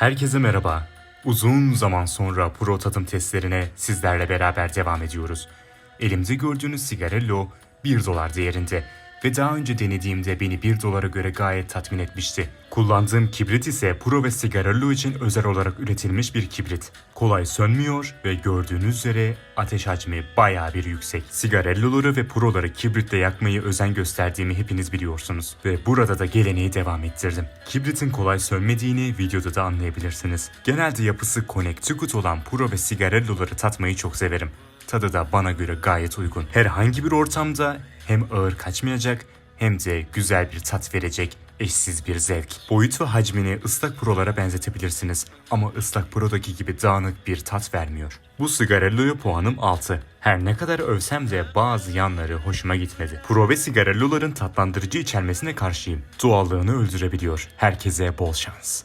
Herkese merhaba. Uzun zaman sonra pro tadım testlerine sizlerle beraber devam ediyoruz. Elimde gördüğünüz sigarello 1 dolar değerinde ve daha önce denediğimde beni 1 dolara göre gayet tatmin etmişti. Kullandığım kibrit ise pro ve sigarello için özel olarak üretilmiş bir kibrit. Kolay sönmüyor ve gördüğünüz üzere ateş hacmi bayağı bir yüksek. Sigarelloları ve proları kibritle yakmayı özen gösterdiğimi hepiniz biliyorsunuz. Ve burada da geleneği devam ettirdim. Kibritin kolay sönmediğini videoda da anlayabilirsiniz. Genelde yapısı Connecticut olan pro ve sigarelloları tatmayı çok severim. Tadı da bana göre gayet uygun. Herhangi bir ortamda hem ağır kaçmayacak hem de güzel bir tat verecek eşsiz bir zevk. Boyut ve hacmini ıslak prolara benzetebilirsiniz ama ıslak prodaki gibi dağınık bir tat vermiyor. Bu sigarelloya puanım 6. Her ne kadar övsem de bazı yanları hoşuma gitmedi. Pro ve sigarelloların tatlandırıcı içermesine karşıyım. Doğallığını öldürebiliyor. Herkese bol şans.